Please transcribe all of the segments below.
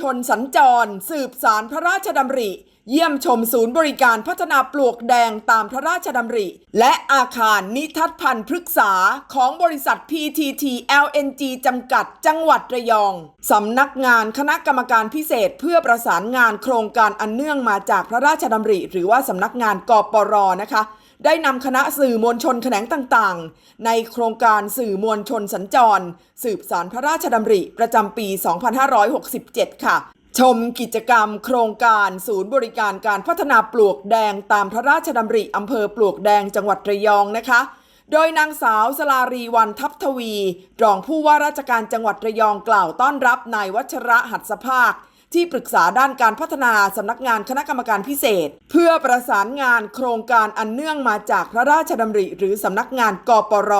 ชนสัญจร สืบสารพระราชดำริ เยี่ยมชมศูนย์บริการพัฒนาปลวกแดงตามพระราชดำริ และอาคารนิทัศพันธ์พฤกษาของบริษัท PTT LNG จำกัดจังหวัดระยอง สำนักงานคณะกรรมการพิเศษเพื่อประสานงานโครงการอันเนื่องมาจากพระราชดำริ หรือว่าสำนักงานกปรนะคะ ได้นำคณะสื่อมวลชนแขนงต่างๆ ในโครงการสื่อมวลชนสัญจร สืบสารพระราชดำริประจำปี 2567 ค่ะ ชมกิจกรรมโครงการศูนย์บริการการพัฒนาปลวกแดงตามพระราชดำริอำเภอปลวกแดงจังหวัดระยองนะคะโดยนางสาวสลารีวันทัพทวี รองผู้ว่าราชการจังหวัดระยองกล่าวต้อนรับนายวัชระหัตถภาค ที่ปรึกษาด้านการพัฒนาสำนักงานคณะกรรมการพิเศษ เพื่อประสานงานโครงการอันเนื่องมาจากพระราชดำริ หรือสำนักงานกปร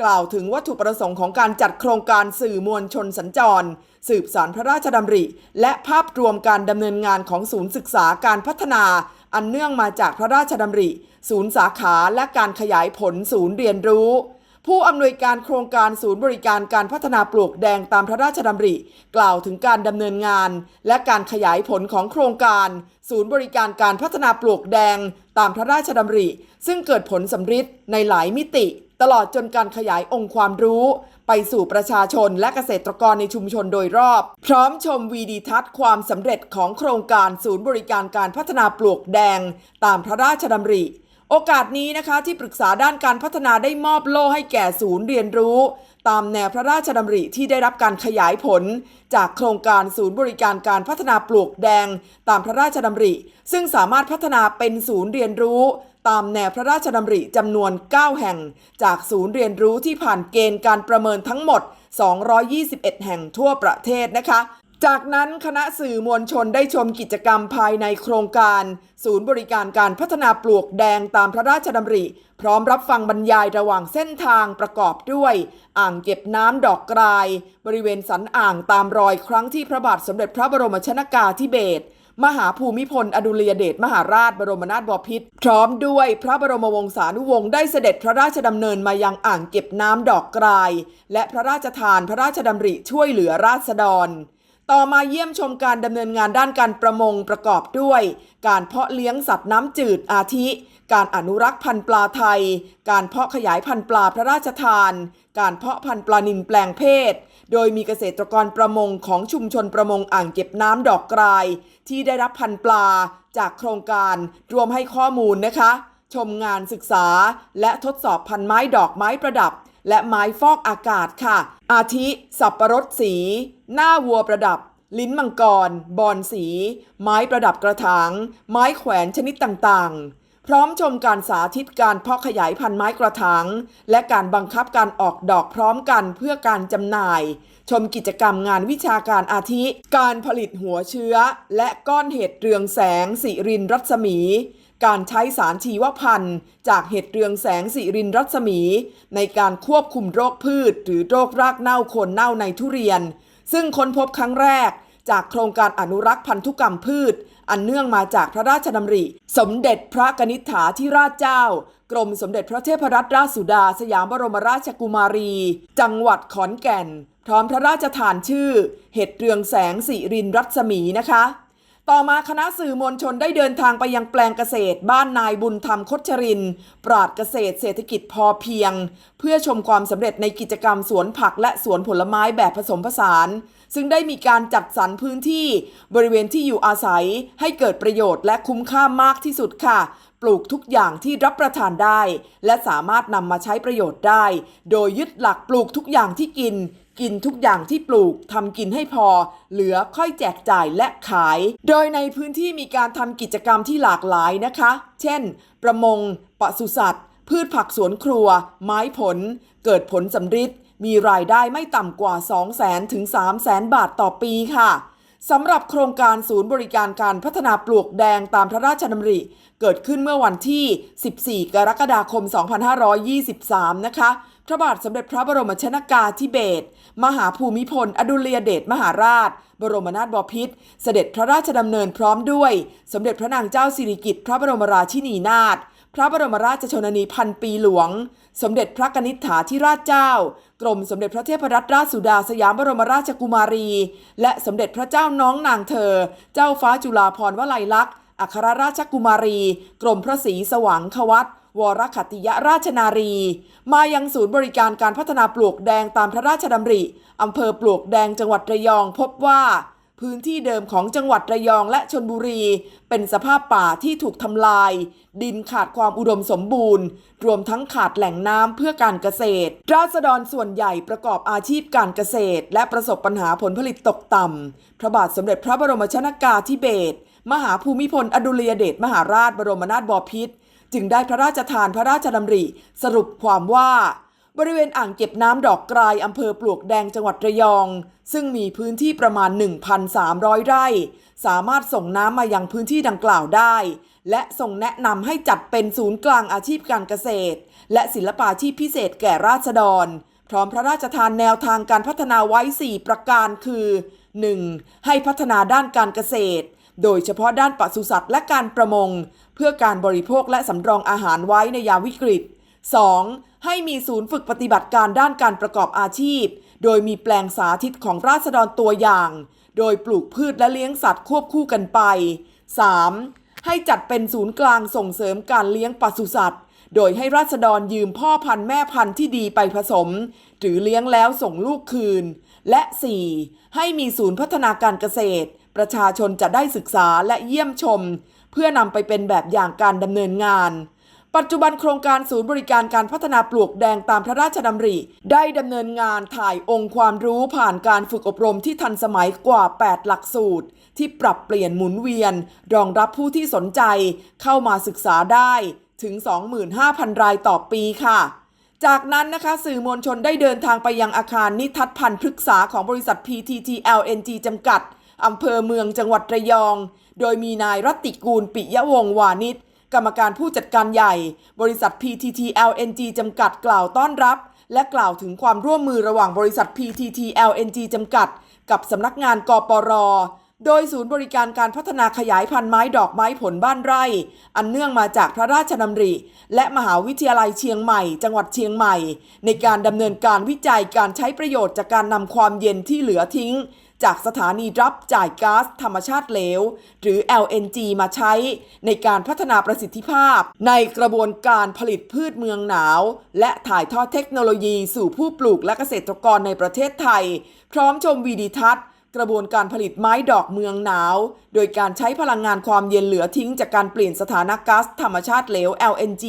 กล่าวถึงวัตถุประสงค์ของการจัดโครงการสื่อมวลชนสัญจร สืบสารพระราชดำริ และภาพรวมการดำเนินงานของศูนย์ศึกษาการพัฒนา อันเนื่องมาจากพระราชดำริ ศูนย์สาขาและการขยายผลศูนย์เรียนรู้ ผู้อำนวยการโครงการศูนย์บริการการพัฒนาปลวกแดงตามพระราชดำริ กล่าวถึงการดำเนินงาน และการขยายผลของโครงการ ศูนย์บริการการพัฒนาปลวกแดงตามพระราชดำริ ซึ่งเกิดผลสำฤทธิ์ในหลายมิติ ตลอดจนการขยายองค์ความรู้ ไปสู่ประชาชนและเกษตรกรในชุมชนโดยรอบ พร้อมชมวีดีทัศน์ความสำเร็จของโครงการศูนย์บริการการพัฒนาปลวกแดง ตามพระราชดำริ โอกาสนี้นะคะที่ปรึกษาด้านการพัฒนาได้มอบโล่ให้แก่ศูนย์เรียนรู้ ตามแนวพระราชดำริที่ได้รับการขยายผล จากโครงการศูนย์บริการการพัฒนาปลวกแดง ตามพระราชดำริ ซึ่งสามารถพัฒนาเป็นศูนย์เรียนรู้ ตามแนวพระราชดำริจำนวน 9 แห่ง จากศูนย์เรียนรู้ที่ผ่านเกณฑ์การประเมินทั้งหมด 221 แห่งทั่วประเทศนะคะ จากนั้นคณะสื่อมวลชนได้ชมกิจกรรมภายในโครงการ ศูนย์บริการการพัฒนาปลวกแดงตามพระราชดำริ พร้อมรับฟังบรรยายระหว่างเส้นทางประกอบด้วย อ่างเก็บน้ำดอกกราย บริเวณสันอ่างตามรอยครั้งที่พระบาทสมเด็จพระบรมชนากาธิเบศรมหาภูมิพล อดุลยเดชมหาราชบรมนาถบพิตรพร้อมด้วยพระบรมวงศานุวงศ์ได้เสด็จพระราชดำเนินมายังอ่างเก็บน้ำดอกกราย และพระราชทานพระราชดำริช่วยเหลือราษฎร ต่อมาเยี่ยมชมการดำเนินงานด้านการประมงประกอบด้วย การเพาะเลี้ยงสัตว์น้ำจืดอาทิ การอนุรักษ์พันธุ์ปลาไทย การเพาะขยายพันธุ์ปลาพระราชทาน การเพาะพันธุ์ปลานิลแปลงเพศ โดยมีเกษตรกรประมงของชุมชนประมงอ่างเก็บน้ำดอกกราย ที่ได้รับพันธุ์ปลาจากโครงการรวมให้ข้อมูลนะคะ ชมงานศึกษา และทดสอบพันไม้ดอกไม้ประดับ และไม้ฟอกอากาศค่ะ อาทิ สับประรดสี หน้าวัวประดับ ลิ้นมังกร บอนสี ไม้ประดับกระถาง ไม้แขวนชนิดต่างๆ พร้อมชมการสาธิตการเพาะขยายพันธุ์ไม้กระถาง และการบังคับการออกดอกพร้อมกันเพื่อการจำหน่าย ชมกิจกรรมงานวิชาการอาทิ การผลิตหัวเชื้อ และก้อนเห็ดเรืองแสงสิรินรัศมี การใช้สารชีวพันธุ์ จากเห็ดเรืองแสงสิรินรัศมี ในการควบคุมโรคพืช หรือโรครากเน่าโคนเน่าในทุเรียน ซึ่งค้นพบครั้งแรก จากโครงการอนุรักษ์พันธุกรรมพืช อันเนื่องมาจากพระราชดำริ สมเด็จพระกนิษฐาธิราชเจ้า กรมสมเด็จพระเทพรัตนราชสุดา สยามบรมราชกุมารี จังหวัดขอนแก่น พร้อมพระราชทานชื่อ เห็ดเรืองแสงสิรินรัศมีนะคะ ต่อมาคณะสื่อมวลชนได้เดินทางไปยังแปลงเกษตร บ้านนายบุญธรรมคดชริน ปราดเกษตรเศรษฐกิจพอเพียง เพื่อชมความสำเร็จในกิจกรรมสวนผักและสวนผลไม้แบบผสมผสาน ซึ่งได้มีการจัดสรรพื้นที่บริเวณที่อยู่อาศัย ให้เกิดประโยชน์และคุ้มค่ามากที่สุดค่ะ ปลูกทุกอย่างที่รับประทานได้ และสามารถนำมาใช้ประโยชน์ได้ โดยยึดหลักปลูกทุกอย่างที่กิน กินทุกอย่างที่ปลูกทำกินให้พอ เหลือค่อยแจกจ่ายและขาย โดยในพื้นที่มีการทำกิจกรรมที่หลากหลายนะคะ เช่น ประมงปศุสัตว์ พืชผักสวนครัว ไม้ผล เกิดผลสำริดมีรายได้ไม่ต่ำกว่า 2 0 0 0 0 0ถึง3 0 0 0 0 0 บาทต่อปีค่ะ สำหรับโครงการศูนย์บริการการพัฒนาปลวกแดงตามพระราชดำริ เกิดขึ้นเมื่อวันที่ 14 กรกฎาคม 2523 นะคะ พระบาทสมเด็จพระบรมชนากาธิเบศรมหาภูมิพล อดุลยเดชมหาราช บรมนาถบพิตรเสด็จพระราชดำเนินพร้อมด้วย สมเด็จพระนางเจ้าสิริกิติ์พระบรมราชินีนาถพระบรมราชชนนีพันปีหลวง สมเด็จพระกนิษฐาธิราชเจ้า กรมสมเด็จพระเทพรัตนราชสุดาสยามบรมราชกุมารี และสมเด็จพระเจ้าน้องนางเธอ เจ้าฟ้าจุฬาภรณ์วลัยลักษณ์อัครราชกุมารี กรมพระศรีสว่างควัตวรขัตติยราชนารี มายังศูนย์บริการการพัฒนาปลวกแดงตามพระราชดำริอำเภอปลวกแดงจังหวัดระยองพบว่า พื้นที่เดิมของจังหวัดระยองและชนบุรี เป็นสภาพป่าที่ถูกทำลาย ดินขาดความอุดมสมบูรณ์ รวมทั้งขาดแหล่งน้ำเพื่อการเกษตร ราษฎรส่วนใหญ่ประกอบอาชีพการเกษตร และประสบปัญหาผลผลิตตกต่ำพระบาทสมเด็จพระบรมชนากาธิเบศรมหาภูมิพลอดุลยเดชมหาราชบรมนาถบพิตรจึงได้พระราชทานพระราชดำริ สรุปความว่า บริเวณอ่างเก็บน้ำดอกกรายอำเภอปลวกแดงจังหวัดระยอง ซึ่งมีพื้นที่ประมาณ 1,300 ไร่ สามารถส่งน้ำมายังพื้นที่ดังกล่าวได้ และส่งแนะนำให้จัดเป็นศูนย์กลางอาชีพการเกษตร และศิลปาชีพพิเศษแก่ราษฎร พร้อมพระราชทานแนวทางการพัฒนาไว้ 4 ประการคือ 1. ให้พัฒนาด้านการเกษตร โดยเฉพาะด้านปศุสัตว์และการประมง เพื่อการบริโภคและสำรองอาหารไว้ในยามวิกฤต 2. ให้มีศูนย์ฝึกปฏิบัติการด้านการประกอบอาชีพ โดยมีแปลงสาธิตของราษฎรตัวอย่าง โดยปลูกพืชและเลี้ยงสัตว์ควบคู่กันไป 3. ให้จัดเป็นศูนย์กลางส่งเสริมการเลี้ยงปศุสัตว์ โดยให้ราษฎรยืมพ่อพันธุ์แม่พันธุ์ที่ดีไปผสม หรือเลี้ยงแล้วส่งลูกคืน และ 4. ให้มีศูนย์พัฒนาการเกษตร ประชาชนจะได้ศึกษาและเยี่ยมชม เพื่อนำไปเป็นแบบอย่างการดำเนินงาน ปัจจุบันโครงการศูนย์บริการการพัฒนาปลวกแดงตามพระราชดำริ ได้ดำเนินงานถ่ายองค์ความรู้ผ่านการฝึกอบรมที่ทันสมัยกว่า 8 หลักสูตร ที่ปรับเปลี่ยนหมุนเวียน รองรับผู้ที่สนใจ เข้ามาศึกษาได้ถึง 25,000 รายต่อปีค่ะ จากนั้นนะคะสื่อมวลชนได้เดินทางไปยังอาคารนิทัศพันธ์พฤกษาของบริษัท PTT LNG จำกัดอำเภอเมืองจังหวัดระยอง โดยมีนายรัตติกูลปิยวงวานิช กรรมการผู้จัดการใหญ่ บริษัท PTT LNG จำกัดกล่าวต้อนรับ และกล่าวถึงความร่วมมือระหว่างบริษัท PTT LNG จำกัด กับสำนักงานกปรโดยศูนย์บริการการพัฒนาขยายพันธุ์ไม้ดอกไม้ผลบ้านไร่ อันเนื่องมาจากพระราชดำริ และมหาวิทยาลัยเชียงใหม่ จังหวัดเชียงใหม่ ในการดำเนินการวิจัยการใช้ประโยชน์จากการนำความเย็นที่เหลือทิ้ง จากสถานีรับจ่ายก๊าซธรรมชาติเหลว หรือ LNG มาใช้ในการพัฒนาประสิทธิภาพ ในกระบวนการผลิตพืชเมืองหนาว และถ่ายทอดเทคโนโลยีสู่ผู้ปลูกและเกษตรกรในประเทศไทย พร้อมชมวีดีทัศน์กระบวนการผลิตไม้ดอกเมืองหนาว โดยการใช้พลังงานความเย็นเหลือทิ้งจากการเปลี่ยนสถานะก๊าซธรรมชาติเหลว LNG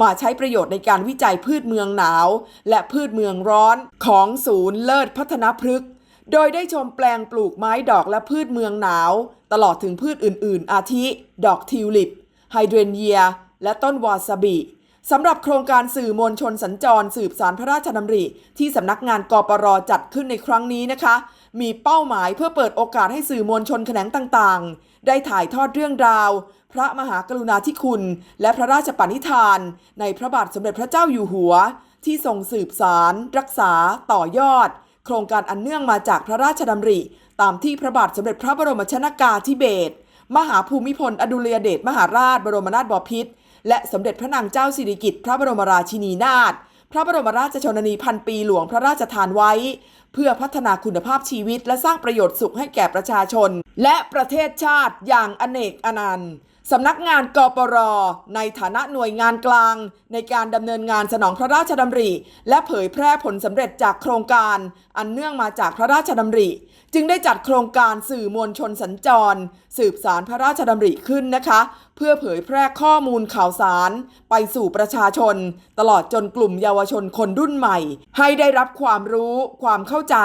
มาใช้ประโยชน์ในการวิจัยพืชเมืองหนาว และพืชเมืองร้อนของศูนย์เลิศพัฒนพฤกษ์ โดยได้ชมแปลงปลูกไม้ดอกและพืชเมืองหนาว ตลอดถึงพืชอื่น ๆ อาทิ ดอกทิวลิป ไฮเดรนเยีย และต้นวาซาบิสำหรับโครงการสื่อมวลชนสัญจร สืบสารพระราชดำริ ที่สำนักงานกปรจัดขึ้นในครั้งนี้นะคะ มีเป้าหมายเพื่อเปิดโอกาสให้สื่อมวลชนแขนงต่างๆ ได้ถ่ายทอดเรื่องราว พระมหากรุณาธิคุณ และพระราชปณิธาน ในพระบาทสมเด็จพระเจ้าอยู่หัว ที่ทรงสืบสาร รักษา ต่อยอด โครงการอันเนื่องมาจากพระราชดำริ ตามที่พระบาทสมเด็จพระบรมชนากาธิเบศรมหาภูมิพล อดุลยเดชมหาราช บรมนาถบพิตรและสมเด็จพระนางเจ้าสิริกิติ์พระบรมราชินีนาถพระบรมราชชนนีพันปีหลวงพระราชทานไว้ เพื่อพัฒนาคุณภาพชีวิตและสร้างประโยชน์สุขให้แก่ประชาชน และประเทศชาติอย่างอเนกอนันต์ สำนักงานกปร ในฐานะหน่วยงานกลาง ในการดำเนินงานสนองพระราชดำริ และเผยแพร่ผลสำเร็จจากโครงการ อันเนื่องมาจากพระราชดำริ จึงได้จัดโครงการสื่อมวลชนสัญจร สืบสารพระราชดำริขึ้นนะคะ เพื่อเผยแพร่ข้อมูลข่าวสาร ไปสู่ประชาชน ตลอดจนกลุ่มเยาวชนคนรุ่นใหม่ ให้ได้รับความรู้ความเข้าใจ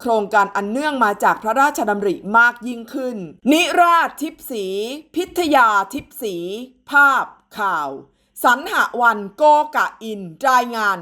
โครงการอันเนื่องมาจากพระราชดำริมากยิ่งขึ้น นิราชทิพสี พิทยาทิพสี ภาพข่าว สันหวันโกกะอินรายงาน